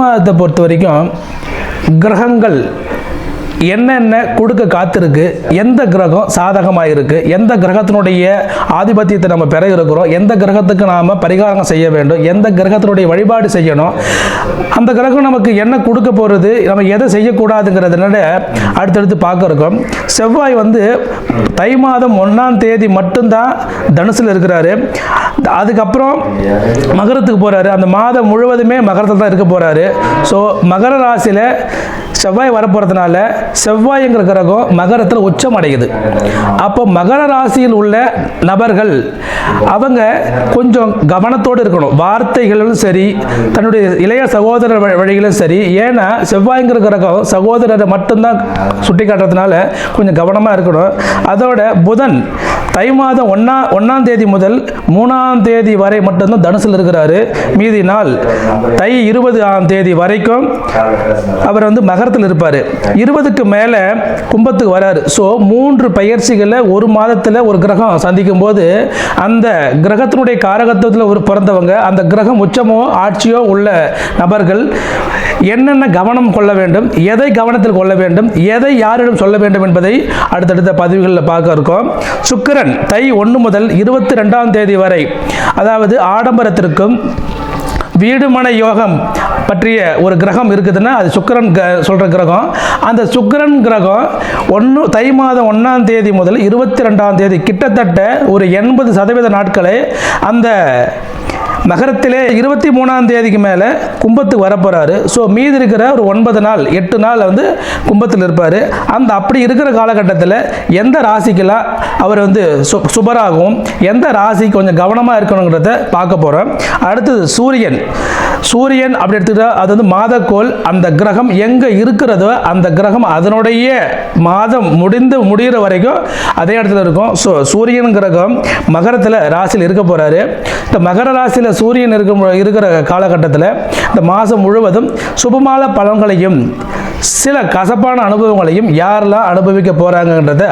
மாதத்தை பொறுத்த வரைக்கும் கிரகங்கள் என்னென்ன கொடுக்க காத்திருக்கு எந்த கிரகம் சாதகமாக இருக்கு எந்த கிரகத்தினுடைய ஆதிபத்தியத்தை நம்ம பெற இருக்கிறோம் எந்த கிரகத்துக்கு நாம் பரிகாரம் செய்ய வேண்டும் எந்த கிரகத்தினுடைய வழிபாடு செய்யணும் அந்த கிரகம் நமக்கு என்ன கொடுக்க போகிறது நம்ம எதை செய்யக்கூடாதுங்கிறதுனால அடுத்தடுத்து பார்க்க இருக்கோம். செவ்வாய் வந்து தை மாதம் ஒன்றாம் தேதி மட்டும்தான் தனுசில் இருக்கிறாரு. அதுக்கப்புறம் மகரத்துக்கு போகிறாரு அந்த மாதம் முழுவதுமே மகரத்தில் தான் இருக்க போகிறாரு ஸோ மகர ராசியில் செவ்வாய் வரப்போகிறதுனால செவ்வாய்ங்கிற கிரகம் மகரத்தில் உச்சம் அடையுது அப்போ மகர ராசியில் உள்ள நபர்கள் அவங்க கொஞ்சம் கவனத்தோடு இருக்கணும். வார்த்தைகளும் சரி தன்னுடைய இளைய சகோதரர் வ- சரி. ஏன்னா செவ்வாய்ங்கிற கிரகம் சகோதரரை மட்டும்தான் சுட்டி காட்டுறதுனால கொஞ்சம் கவனமாக இருக்கணும். அதோட புதன் தை மாதம் ஒன்றா ஒன்றாம் தேதி முதல் மூணாம் தேதி வரை மட்டும்தான் தனுசில் இருக்கிறாரு. மீதி நாள் தை இருபது ஆம் தேதி வரைக்கும் அவர் வந்து மகரத்தில் இருப்பார். இருபதுக்கு மேலே கும்பத்துக்கு வராரு. ஸோ மூன்று பயிற்சிகளை ஒரு மாதத்தில் ஒரு கிரகம் சந்திக்கும் போது அந்த கிரகத்தினுடைய காரகத்துவத்தில் ஒரு பிறந்தவங்க அந்த கிரகம் உச்சமோ ஆட்சியோ உள்ள நபர்கள் என்னென்ன கவனம் கொள்ள வேண்டும் எதை கவனத்தில் கொள்ள வேண்டும் எதை யாரிடம் சொல்ல வேண்டும் என்பதை அடுத்தடுத்த பதிவுகளில் பார்க்க இருக்கோம். சுக்கிரன் தை ஒன்று முதல் இருபத்தி ரெண்டாம் தேதி வரை அதாவது ஆடம்பரத்திற்கும் வீடுமனை யோகம் பற்றிய ஒரு கிரகம் இருக்குதுன்னா அது சுக்கிரன் க சொல்கிற கிரகம். அந்த சுக்கிரன் கிரகம் ஒன்று தை மாதம் ஒன்றாம் தேதி முதல் இருபத்தி ரெண்டாம் தேதி கிட்டத்தட்ட ஒரு எண்பது சதவீத நாட்களை அந்த மகரத்திலே இருபத்தி மூணாம் தேதிக்கு மேலே கும்பத்துக்கு வரப்போகிறாரு ஸோ மீதி இருக்கிற ஒரு ஒன்பது நாள் எட்டு நாள் வந்து கும்பத்தில் இருப்பார். அந்த அப்படி இருக்கிற காலகட்டத்தில் எந்த ராசிக்கெல்லாம் அவர் வந்து சு சுபராகவும் எந்த ராசி கொஞ்சம் கவனமாக இருக்கணுங்கிறத பார்க்க போகிறோம் அடுத்தது சூரியன். சூரியன் அப்படி எடுத்துக்கிட்டா அது வந்து மாதக்கோள். அந்த கிரகம் எங்கே இருக்கிறதோ அந்த கிரகம் அதனுடைய மாதம் முடிந்து முடிகிற வரைக்கும் அதே இடத்துல இருக்கும். ஸோ சூரியன் கிரகம் மகரத்தில் ராசியில் இருக்க போகிறாரு இந்த மகர ராசியில் சூரியன் இருக்கும் இருக்கிற காலகட்டத்தில் இந்த மாதம் முழுவதும் சுபமான பலன்களையும் சில கசப்பான அனுபவங்களையும் யாரெல்லாம் அனுபவிக்க போகிறாங்கன்றத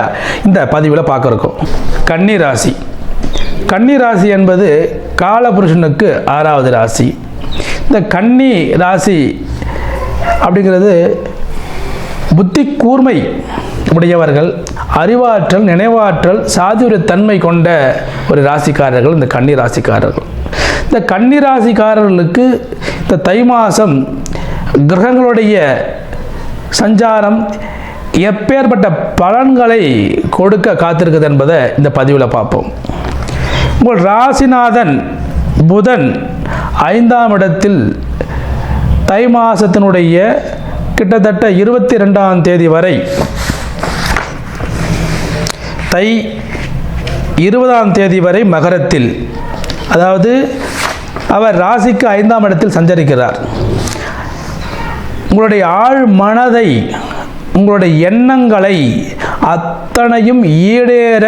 இந்த பதிவில் பார்க்க இருக்கோம் கன்னி ராசி. கன்னி ராசி என்பது காலபுருஷனுக்கு ஆறாவது ராசி. இந்த கன்னி ராசி அப்படிங்கிறது புத்தி கூர்மை உடையவர்கள் அறிவாற்றல் நினைவாற்றல் சாதுரியத்தன்மை கொண்ட ஒரு ராசிக்காரர்கள் இந்த கன்னி ராசிக்காரர்கள். இந்த கன்னி ராசிக்காரர்களுக்கு இந்த தை மாதம் கிரகங்களுடைய சஞ்சாரம் எப்பேற்பட்ட பலன்களை கொடுக்க காத்திருக்குது என்பதை இந்த பதிவில் பார்ப்போம். உங்கள் ராசிநாதன் புதன் ஐந்தாம் இடத்தில் தை மாதத்தினுடைய கிட்டத்தட்ட இருபத்தி ரெண்டாம் தேதி வரை தை இருபதாம் தேதி வரை மகரத்தில் அதாவது அவர் ராசிக்கு ஐந்தாம் இடத்தில் சஞ்சரிக்கிறார். உங்களுடைய ஆழ் மனதை உங்களுடைய எண்ணங்களை அத்தனையும் ஈடேற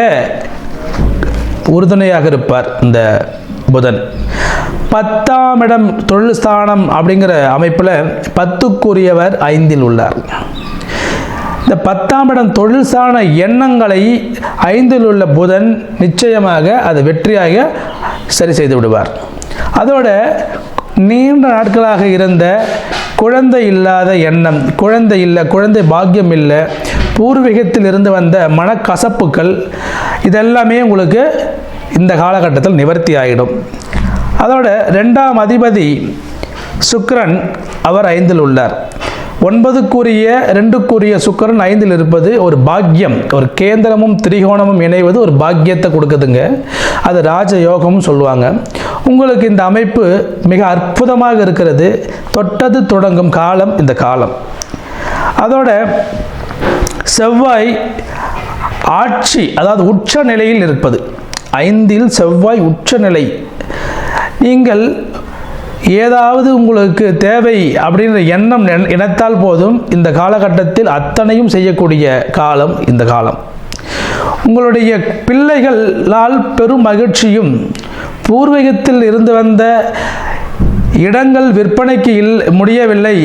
உறுதுணையாக இருப்பார் இந்த புதன். பத்தாம் இடம் தொழில் ஸ்தானம் அப்படிங்கிற அமைப்பில் பத்துக்குரியவர் ஐந்தில் உள்ளார். இந்த பத்தாம் இடம் தொழில் சாண எண்ணங்களை ஐந்தில் உள்ள புதன் நிச்சயமாக அது வெற்றியாக சரி செய்து விடுவார். அதோட நீண்ட நாட்களாக இருந்த குழந்தை இல்லாத எண்ணம் குழந்தை இல்லை குழந்தை பாக்கியம் இல்லை பூர்வீகத்தில் இருந்து வந்த மனக்கசப்புகள் இதெல்லாமே உங்களுக்கு இந்த காலகட்டத்தில் நிவர்த்தி ஆகிடும் அதோட ரெண்டாம் அதிபதி சுக்ரன் அவர் ஐந்தில் உள்ளார். ஒன்பதுக்குரிய ரெண்டுக்குரிய சுக்கிரன் ஐந்தில் இருப்பது ஒரு பாக்கியம் ஒரு கேந்திரமும் திரிகோணமும் இணைவது ஒரு பாக்கியத்தை கொடுக்குதுங்க. அது ராஜயோகம்னு சொல்லுவாங்க. உங்களுக்கு இந்த அமைப்பு மிக அற்புதமாக இருக்கிறது. தொட்டது தொடங்கும் காலம் இந்த காலம். அதோட செவ்வாய் ஆட்சி அதாவது உச்ச நிலையில் இருப்பது. ஐந்தில் செவ்வாய் உச்ச நிலை. நீங்கள் ஏதாவது உங்களுக்கு தேவை அப்படின்ற எண்ணம் நினைத்தால் போதும் இந்த காலகட்டத்தில் அத்தனையும் செய்யக்கூடிய காலம் இந்த காலம். உங்களுடைய பிள்ளைகளால் பெரும் மகிழ்ச்சியும் பூர்வீகத்தில் இருந்து வந்த இடங்கள் விற்பனைக்கு இல் முடியவில்லை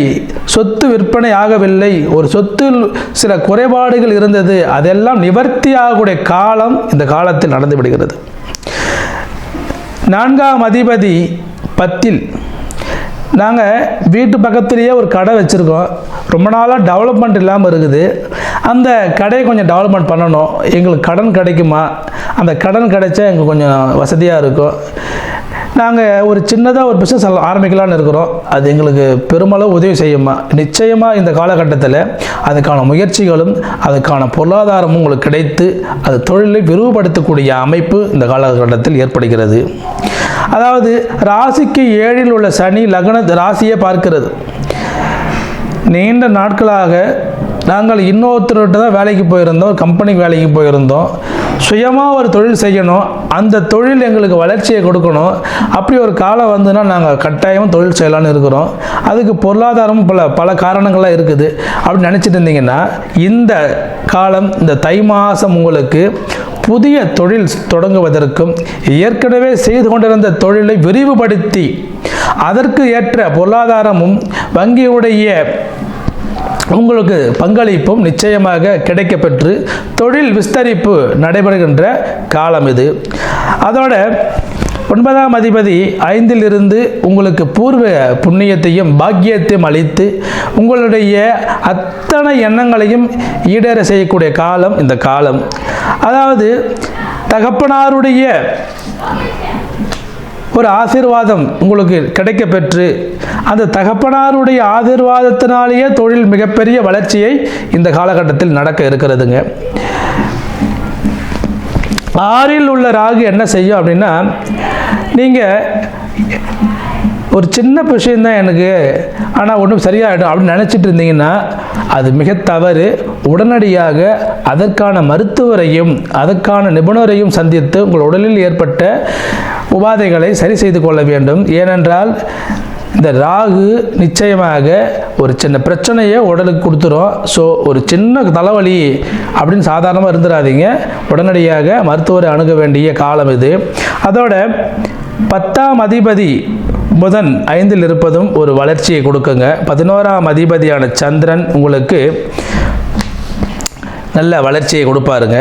சொத்து விற்பனை ஆகவில்லை ஒரு சொத்தில் சில குறைபாடுகள் இருந்தது அதெல்லாம் நிவர்த்தி ஆகக்கூடிய காலம் இந்த காலத்தில் நடந்து விடுகிறது. நான்காம் அதிபதி பத்தில் நாங்கள் வீட்டு பக்கத்துலேயே ஒரு கடை வச்சுருக்கோம். ரொம்ப நாளாக டெவலப்மெண்ட் இல்லாமல் இருக்குது. அந்த கடையை கொஞ்சம் டெவலப்மெண்ட் பண்ணணும். எங்களுக்கு கடன் கிடைக்குமா? அந்த கடன் கிடைச்சா எங்களுக்கு கொஞ்சம் வசதியாக இருக்கும். நாங்கள் ஒரு சின்னதாக ஒரு பிஸ்னஸ் ஆரம்பிக்கலாம்னு இருக்கிறோம். அது எங்களுக்கு பெருமளவு உதவி செய்யுமா? நிச்சயமாக இந்த காலகட்டத்தில் அதுக்கான முயற்சிகளும் அதுக்கான பொருளாதாரமும் உங்களுக்கு கிடைத்து அது தொழிலை விரிவுபடுத்தக்கூடிய அமைப்பு இந்த காலகட்டத்தில் ஏற்படுகிறது. அதாவது ராசிக்கு ஏழில் உள்ள சனி லக்ன ராசியை பார்க்கிறது. நீண்ட நாட்களாக நாங்கள் இன்னொருத்தர்கிட்ட தான் வேலைக்கு போயிருந்தோம் ஒரு கம்பெனிக்கு வேலைக்கு போயிருந்தோம். சுயமாக ஒரு தொழில் செய்யணும். அந்த தொழில் எங்களுக்கு வளர்ச்சியை கொடுக்கணும். அப்படி ஒரு காலம் வந்துன்னா நாங்கள் கட்டாயம் தொழில் செய்யலாம்னு இருக்கிறோம். அதுக்கு பொருளாதாரமும் பல பல காரணங்கள்லாம் இருக்குது. அப்படின்னு நினச்சிட்டு இருந்தீங்கன்னா இந்த காலம் இந்த தை மாதம் உங்களுக்கு புதிய தொழில் தொடங்குவதற்கும் ஏற்கனவே செய்து கொண்டிருந்த தொழிலை விரிவுபடுத்தி அதற்கு ஏற்ற பொருளாதாரமும் வங்கியுடைய உங்களுக்கு பங்களிப்பும் நிச்சயமாக கிடைக்கப்பெற்று தொழில் விஸ்தரிப்பு நடைபெறுகின்ற காலம் இது. அதோட ஒன்பதாம் அதிபதி ஐந்தில் இருந்து உங்களுக்கு பூர்வ புண்ணியத்தையும் பாக்கியத்தையும் அளித்து உங்களுடைய அத்தனை எண்ணங்களையும் ஈடேற செய்யக்கூடிய காலம் இந்த காலம். அதாவது தகப்பனாருடைய ஒரு ஆசீர்வாதம் உங்களுக்கு கிடைக்கப்பெற்று அந்த தகப்பனாருடைய ஆதிர்வாதத்தினாலேயே தொழில் மிகப்பெரிய வளர்ச்சியை இந்த காலகட்டத்தில் நடக்க இருக்கிறதுங்க. ஆறில் உள்ள ராகு என்ன செய்யும் அப்படின்னா நீங்கள் ஒரு சின்ன விஷயந்தான் எனக்கு ஆனால் ஒன்றும் சரியாயிடும் அப்படின்னு நினச்சிட்டு இருந்தீங்கன்னா அது மிக தவறு. உடனடியாக அதற்கான மருத்துவரையும் அதற்கான நிபுணரையும் சந்தித்து உங்கள் உடலில் ஏற்பட்ட உபாதைகளை சரி செய்து கொள்ள வேண்டும். ஏனென்றால் இந்த ராகு நிச்சயமாக ஒரு சின்ன பிரச்சனையை உடலுக்கு கொடுத்துரும். ஸோ ஒரு சின்ன தலைவலி அப்படின்னு சாதாரணமாக இருந்துடாதீங்க உடனடியாக மருத்துவரை அணுக வேண்டிய காலம் இது. அதோட பத்தாம் அதிபதி புதன் ஐந்தில் இருப்பதும் ஒரு வளர்ச்சியை கொடுக்குங்க. பதினோராம் அதிபதியான சந்திரன் உங்களுக்கு நல்ல வளர்ச்சியை கொடுப்பாருங்க.